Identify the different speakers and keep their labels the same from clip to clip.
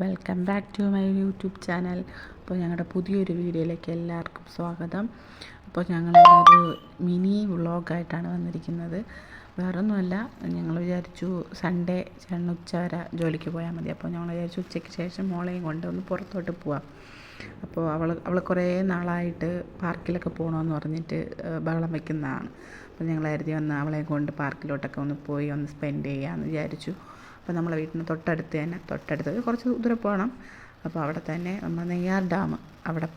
Speaker 1: Welcome back to my YouTube channel. അപ്പോൾ ഞങ്ങളുടെ പുതിയൊരു വീഡിയോയിലേക്ക് എല്ലാവർക്കും സ്വാഗതം. അപ്പോൾ ഞങ്ങളൊരു മിനി വ്ളോഗായിട്ടാണ് വന്നിരിക്കുന്നത്. വേറൊന്നുമല്ല ഞങ്ങൾ വിചാരിച്ചു സൺഡേ ചേട്ടൻ ഉച്ച വരെ ജോലിക്ക് പോയാൽ മതി. അപ്പോൾ ഞങ്ങൾ വിചാരിച്ചു ഉച്ചയ്ക്ക് ശേഷം മോളെയും കൊണ്ട് ഒന്ന് പുറത്തോട്ട് പോവാം. അപ്പോൾ അവൾ അവൾ കുറേ നാളായിട്ട് പാർക്കിലൊക്കെ പോകണമെന്ന് പറഞ്ഞിട്ട് ബഹളം വയ്ക്കുന്നതാണ് അപ്പോൾ ഞങ്ങൾ കരുതി ഒന്ന് അവളെ കൊണ്ട് പാർക്കിലോട്ടൊക്കെ ഒന്ന് പോയി ഒന്ന് സ്പെൻഡ് ചെയ്യാമെന്ന് വിചാരിച്ചു. അപ്പോൾ നമ്മളെ വീട്ടിന് തൊട്ടടുത്ത് തന്നെ തൊട്ടടുത്ത് കുറച്ച് ദൂരെ പോകണം. അപ്പോൾ അവിടെ തന്നെ നമ്മൾ നെയ്യാർ ഡാം അവിടെ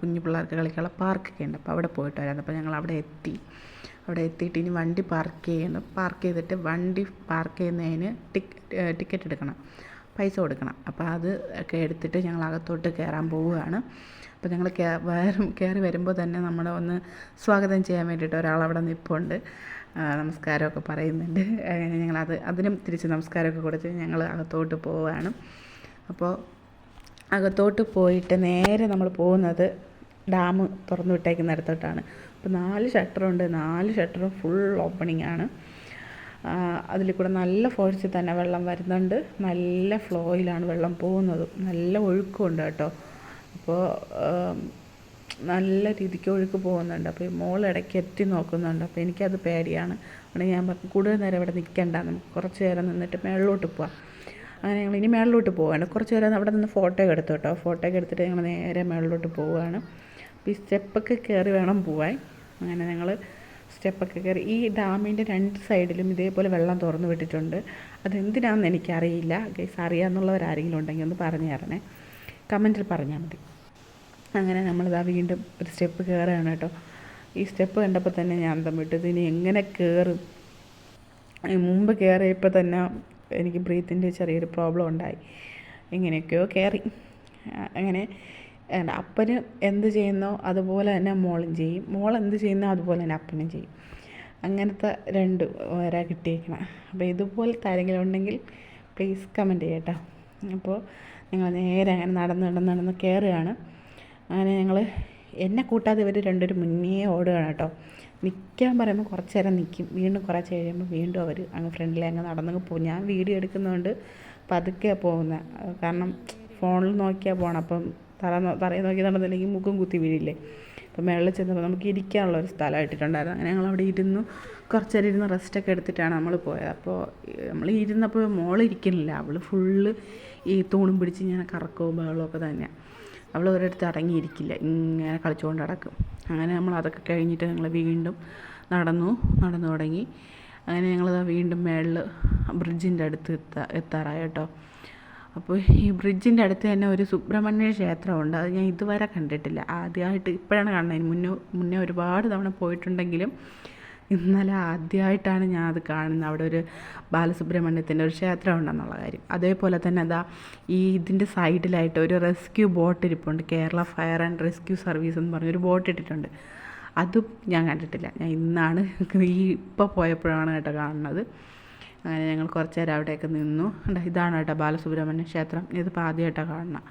Speaker 1: കുഞ്ഞു പിള്ളേർക്ക് കളിക്കാനുള്ള പാർക്കൊക്കെ ഉണ്ട് അപ്പോൾ അവിടെ പോയിട്ട് വരാം. അപ്പോൾ ഞങ്ങൾ അവിടെ എത്തി. അവിടെ എത്തിയിട്ട് ഇനി വണ്ടി പാർക്ക് ചെയ്യണം പാർക്ക് ചെയ്തിട്ട് വണ്ടി പാർക്ക് ചെയ്യുന്നതിന് ടിക്കറ്റ് ടിക്കറ്റ് എടുക്കണം. പൈസ കൊടുക്കണം. അപ്പോൾ അത് ഒക്കെ എടുത്തിട്ട് ഞങ്ങൾ അകത്തോട്ട് കയറാൻ പോവുകയാണ്. അപ്പോൾ ഞങ്ങൾ കയറി കയറി വരുമ്പോൾ തന്നെ നമ്മളെ ഒന്ന് സ്വാഗതം ചെയ്യാൻ വേണ്ടിയിട്ട് ഒരാളവിടെ നിൽപ്പുണ്ട് ആ, നമസ്കാരമൊക്കെ പറയുന്നുണ്ട്. അങ്ങനെ ഞങ്ങളത് അതിനും തിരിച്ച് നമസ്കാരമൊക്കെ കൊടുത്ത് ഞങ്ങൾ അകത്തോട്ട് പോവുകയാണ് അപ്പോൾ അകത്തോട്ട് പോയിട്ട് നേരെ നമ്മൾ പോകുന്നത് ഡാം തുറന്നു വിട്ടേക്കുന്ന ഇടത്തോട്ടാണ് അപ്പോൾ നാല് ഷട്ടറുണ്ട്. നാല് ഷട്ടറും ഫുൾ ഓപ്പണിംഗ് ആണ്. അതിൽ കൂടെ നല്ല ഫോഴ്സിൽ തന്നെ വെള്ളം വരുന്നുണ്ട്. നല്ല ഫ്ലോയിലാണ് വെള്ളം പോകുന്നതും. നല്ല ഒഴുക്കുണ്ട് കേട്ടോ. അപ്പോൾ നല്ല രീതിക്ക് ഒഴുക്ക് പോകുന്നുണ്ട്. അപ്പോൾ മോൾ ഇടയ്ക്ക് എത്തി നോക്കുന്നുണ്ട്. അപ്പോൾ എനിക്കത് പേടിയാണ്. അവിടെ ഞാൻ പറഞ്ഞു കൂടുതൽ നേരം ഇവിടെ നിൽക്കണ്ട. നമുക്ക് കുറച്ച് നേരം നിന്നിട്ട് മേളിലോട്ട് പോവാം. അങ്ങനെ ഞങ്ങൾ ഇനി മേളിലോട്ട് പോവുകയാണ്. കുറച്ച് നേരം അവിടെ നിന്ന് ഫോട്ടോ എടുത്തു കേട്ടോ. ഫോട്ടോ എടുത്തിട്ട് ഞങ്ങൾ നേരെ മേളിലോട്ട് പോവുകയാണ്. അപ്പോൾ ഈ സ്റ്റെപ്പൊക്കെ കയറി വേണം പോവാൻ. അങ്ങനെ ഞങ്ങൾ സ്റ്റെപ്പൊക്കെ കയറി. ഈ ഡാമിന്റെ രണ്ട് സൈഡിലും ഇതേപോലെ വെള്ളം തുറന്നു വിട്ടിട്ടുണ്ട്. അതെന്തിനാണെന്ന് എനിക്കറിയില്ല. ഗൈസ് അറിയാമെന്നുള്ളവരാരെങ്കിലും ഉണ്ടെങ്കിൽ ഒന്ന് പറഞ്ഞു തരണേ. കമന്റിൽ പറഞ്ഞാൽ മതി. അങ്ങനെ നമ്മളിതാ വീണ്ടും ഒരു സ്റ്റെപ്പ് കയറുകയാണ് കേട്ടോ. ഈ സ്റ്റെപ്പ് കണ്ടപ്പോൾ തന്നെ ഞാൻ അന്തം വിട്ടു ഇതിനി എങ്ങനെ കയറും മുമ്പ് കയറിയപ്പോൾ തന്നെ എനിക്ക് ബ്രീത്തിന്റെ ചെറിയൊരു പ്രോബ്ലം ഉണ്ടായി. എങ്ങനെയൊക്കെയോ കയറി അങ്ങനെ അപ്പന് എന്ത് ചെയ്യുന്നോ അതുപോലെ തന്നെ മോളും ചെയ്യും. മോൾ എന്ത് ചെയ്യുന്നോ അതുപോലെ തന്നെ അപ്പനും ചെയ്യും. അങ്ങനത്തെ രണ്ട് വര കിട്ടിയേക്കണം. അപ്പോൾ ഇതുപോലത്തെ ആരെങ്കിലും ഉണ്ടെങ്കിൽ പ്ലീസ് കമന്റ് ചെയ്യട്ടോ അപ്പോൾ നിങ്ങൾ നേരെ അങ്ങനെ നടന്ന് നടന്ന് നടന്ന് കയറുകയാണ് അങ്ങനെ ഞങ്ങൾ എന്നെ കൂട്ടാതെ ഇവർ രണ്ടുപേരും മുന്നേ ഓടുകയാണ് കേട്ടോ. നിൽക്കാൻ പറയുമ്പോൾ കുറച്ച് നേരം നിൽക്കും വീണ്ടും കുറച്ച് കഴിയുമ്പോൾ വീണ്ടും അവർ അങ്ങ് ഫ്രണ്ടിൽ അങ്ങ് നടന്നങ്ങ് പോകും. ഞാൻ വീഡിയോ എടുക്കുന്നതുകൊണ്ട് പതുക്കെ പോകുന്നത് കാരണം ഫോണിൽ നോക്കിയാൽ പോകണം അപ്പം തല തറയെ നോക്കി നടന്നില്ലെങ്കിൽ മുഖം കുത്തി വീഴില്ലേ. അപ്പം മേളിൽ ചെന്നപ്പോൾ നമുക്ക് ഇരിക്കാനുള്ള ഒരു സ്ഥലം ഇട്ടിട്ടുണ്ടായിരുന്നു. അങ്ങനെ ഞങ്ങൾ അവിടെ ഇരുന്നു. കുറച്ച് നേരം ഇരുന്ന് റെസ്റ്റൊക്കെ എടുത്തിട്ടാണ് നമ്മൾ പോയത്. അപ്പോൾ നമ്മൾ ഇരുന്നപ്പോൾ മോൾ ഇരിക്കുന്നില്ല അവൾ ഫുള്ള് ഈ തൂണും പിടിച്ച് ഇങ്ങനെ കറക്കവും ബഹളവും ഒക്കെ തന്നെയാണ് അവൾ ഒരിടത്ത് അടങ്ങിയിരിക്കില്ല. ഇങ്ങനെ കളിച്ചുകൊണ്ട് നടക്കും. അങ്ങനെ നമ്മൾ അതൊക്കെ കഴിഞ്ഞിട്ട് ഞങ്ങൾ വീണ്ടും നടന്നു. നടന്നു തുടങ്ങി. അങ്ങനെ ഞങ്ങൾ വീണ്ടും മേളിൽ ബ്രിഡ്ജിന്റെ അടുത്ത് എത്താ എത്താറായി കേട്ടോ. അപ്പോൾ ഈ ബ്രിഡ്ജിന്റെ അടുത്ത് തന്നെ ഒരു സുബ്രഹ്മണ്യ ക്ഷേത്രമുണ്ട്. അത് ഞാൻ ഇതുവരെ കണ്ടിട്ടില്ല. ആദ്യമായിട്ട് ഇപ്പോഴാണ് കാണുന്നത്. മുന്നേ മുന്നേ ഒരുപാട് തവണ പോയിട്ടുണ്ടെങ്കിലും ഇന്നലെ ആദ്യമായിട്ടാണ് ഞാൻ അത് കാണുന്നത്. അവിടെ ഒരു ബാലസുബ്രഹ്മണ്യത്തിന്റെ ഒരു ക്ഷേത്രം ഉണ്ടെന്നുള്ള കാര്യം. അതേപോലെ തന്നെ അതാ ഈ ഇതിന്റെ സൈഡിലായിട്ട് ഒരു റെസ്ക്യൂ ബോട്ട് ഇരിപ്പുണ്ട്. Kerala fire and rescue service എന്ന് പറഞ്ഞൊരു ബോട്ട് ഇട്ടിട്ടുണ്ട്. അതും ഞാൻ കണ്ടിട്ടില്ല. ഞാൻ ഇന്നാണ് ഈ ഇപ്പോൾ പോയപ്പോഴാണ് കേട്ടോ കാണുന്നത്. അങ്ങനെ ഞങ്ങൾ കുറച്ച് നേരം അവിടെയൊക്കെ നിന്നു. ഇതാണ് കേട്ടോ ബാലസുബ്രഹ്മണ്യ ക്ഷേത്രം. ഇതിപ്പോൾ ആദ്യമായിട്ടാണ് കാണണം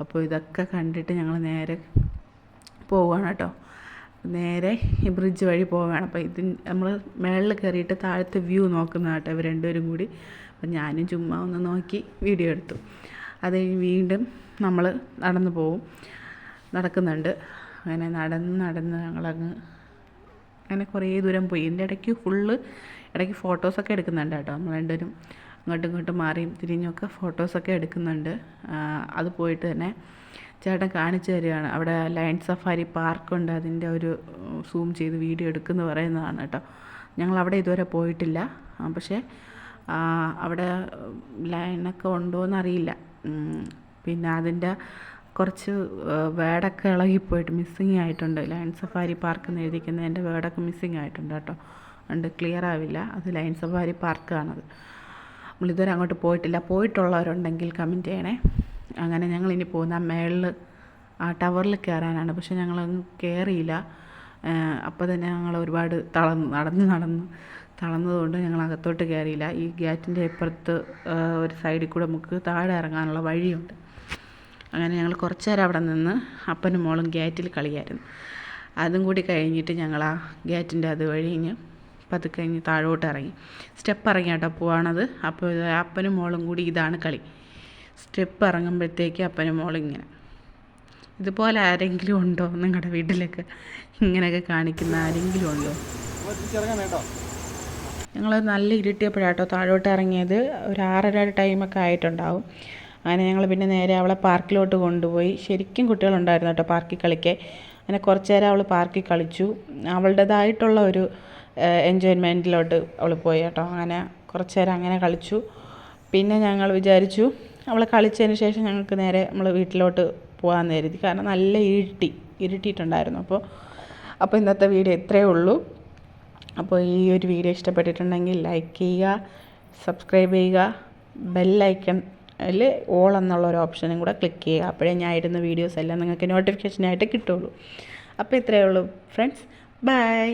Speaker 1: അപ്പോൾ ഇതൊക്കെ കണ്ടിട്ട് ഞങ്ങൾ നേരെ പോവുകയാണ് കേട്ടോ. നേരെ ഈ ബ്രിഡ്ജ് വഴി പോവുകയാണ്. അപ്പോൾ ഇത് നമ്മൾ മേളിൽ കയറിയിട്ട് താഴത്തെ വ്യൂ നോക്കുന്ന കേട്ടോ ഇവർ രണ്ടുപേരും കൂടി. അപ്പം ഞാനും ചുമ്മാ ഒന്ന് നോക്കി വീഡിയോ എടുത്തു. അത് കഴിഞ്ഞ് വീണ്ടും നമ്മൾ നടന്നു പോവും. നടക്കുന്നുണ്ട്. അങ്ങനെ നടന്ന് നടന്ന് ഞങ്ങളങ്ങ് അങ്ങനെ കുറേ ദൂരം പോയി. ഇതിന്റെ ഇടയ്ക്ക് ഫുള്ള് ഇടയ്ക്ക് ഫോട്ടോസൊക്കെ എടുക്കുന്നുണ്ട് കേട്ടോ. നമ്മൾ രണ്ടുപേരും അങ്ങോട്ടും ഇങ്ങോട്ടും മാറിയും തിരിഞ്ഞൊക്കെ ഫോട്ടോസൊക്കെ എടുക്കുന്നുണ്ട്. അത് പോയിട്ട് തന്നെ ചേട്ടൻ കാണിച്ചു തരികയാണ്. അവിടെ ലയൺ സഫാരി പാർക്കുണ്ട് അതിന്റെ ഒരു സൂം ചെയ്ത് വീഡിയോ എടുക്കുന്നു പറയുന്നതാണ് കേട്ടോ. ഞങ്ങൾ അവിടെ ഇതുവരെ പോയിട്ടില്ല. പക്ഷേ അവിടെ ലയണൊക്കെ ഉണ്ടോ എന്നറിയില്ല പിന്നെ അതിന്റെ കുറച്ച് വേടൊക്കെ ഇളകിപ്പോയിട്ട് മിസ്സിങ് ആയിട്ടുണ്ട്. ലയൺ സഫാരി പാർക്ക് എന്ന് എഴുതിക്കുന്നതിന്റെ വേടൊക്കെ മിസ്സിങ് ആയിട്ടുണ്ട് കേട്ടോ. അതുകൊണ്ട് ക്ലിയർ ആവില്ല. അത് ലയൺ സഫാരി പാർക്കാണത് നമ്മളിതുവരെ അങ്ങോട്ട് പോയിട്ടില്ല. പോയിട്ടുള്ളവരുണ്ടെങ്കിൽ കമന്റ് ചെയ്യണേ. അങ്ങനെ ഞങ്ങൾ ഇനി പോകുന്ന മേളിൽ ആ ടവറിൽ കയറാനാണ്. പക്ഷെ ഞങ്ങളങ്ങ് കയറിയില്ല. അപ്പോൾ തന്നെ ഞങ്ങൾ ഒരുപാട് തളർന്നു നടന്ന് നടന്ന് തളർന്നതുകൊണ്ട് ഞങ്ങൾ അകത്തോട്ട് കയറിയില്ല. ഈ ഗേറ്റിന്റെ ഇപ്പുറത്ത് ഒരു സൈഡിൽ കൂടെ നമുക്ക് താഴെ ഇറങ്ങാനുള്ള വഴിയുണ്ട്. അങ്ങനെ ഞങ്ങൾ കുറച്ച് നേരം അവിടെ നിന്ന് അപ്പനും മോളും ഗേറ്റിൽ കളിയായിരുന്നു. അതും കൂടി കഴിഞ്ഞിട്ട് ഞങ്ങൾ ആ ഗേറ്റിന്റെ അത് വഴി കഴിഞ്ഞ് പതുക്കെ കഴിഞ്ഞ് താഴോട്ട് ഇറങ്ങി. സ്റ്റെപ്പ് ഇറങ്ങി കേട്ടോ പോവാണത് അപ്പോൾ അപ്പനും മോളും കൂടി ഇതാണ് കളി. സ്റ്റെപ്പ് ഇറങ്ങുമ്പോഴത്തേക്ക് അപ്പനും മോളിങ്ങനെ. ഇങ്ങനെ ഇതുപോലെ ആരെങ്കിലും ഉണ്ടോ നിങ്ങളുടെ വീട്ടിലൊക്കെ? ഇങ്ങനെയൊക്കെ കാണിക്കുന്ന ആരെങ്കിലും ഉണ്ടോ? ഞങ്ങൾ നല്ല ഇരുട്ടിയപ്പോഴാട്ടോ താഴോട്ട് ഇറങ്ങിയത്. ഒരു ആറര ടൈമൊക്കെ ആയിട്ടുണ്ടാവും. അങ്ങനെ ഞങ്ങൾ പിന്നെ നേരെ അവളെ പാർക്കിലോട്ട് കൊണ്ടുപോയി. ശരിക്കും കുട്ടികളുണ്ടായിരുന്നു കേട്ടോ പാർക്കിൽ കളിക്കാൻ. അങ്ങനെ കുറച്ച് നേരം അവൾ പാർക്കിൽ കളിച്ചു. അവളുടേതായിട്ടുള്ള ഒരു എൻജോയ്മെന്റിലോട്ട് അവൾ പോയി കേട്ടോ. അങ്ങനെ കുറച്ച് നേരം അങ്ങനെ കളിച്ചു. പിന്നെ ഞങ്ങൾ വിചാരിച്ചു അവൾ കളിച്ചതിന് ശേഷം ഞങ്ങൾക്ക് നേരെ നമ്മൾ വീട്ടിലോട്ട് പോകാമെന്ന് കരുതി. കാരണം നല്ല ഇരുട്ടി ഇരുട്ടിയിട്ടുണ്ടായിരുന്നു. അപ്പോൾ അപ്പോൾ ഇന്നത്തെ വീഡിയോ ഇത്രയേ ഉള്ളൂ. അപ്പോൾ ഈ ഒരു വീഡിയോ ഇഷ്ടപ്പെട്ടിട്ടുണ്ടെങ്കിൽ ലൈക്ക് ചെയ്യുക സബ്സ്ക്രൈബ് ചെയ്യുക ബെല്ലൈക്കണിൽ ഓൾ എന്നുള്ള ഒരു ഓപ്ഷനും കൂടെ ക്ലിക്ക് ചെയ്യുക. അപ്പോഴേ ഞാൻ ഇടുന്ന വീഡിയോസ് എല്ലാം നിങ്ങൾക്ക് നോട്ടിഫിക്കേഷനായിട്ട് കിട്ടുള്ളൂ. അപ്പോൾ ഇത്രയേ ഉള്ളൂ ഫ്രണ്ട്സ് ബൈ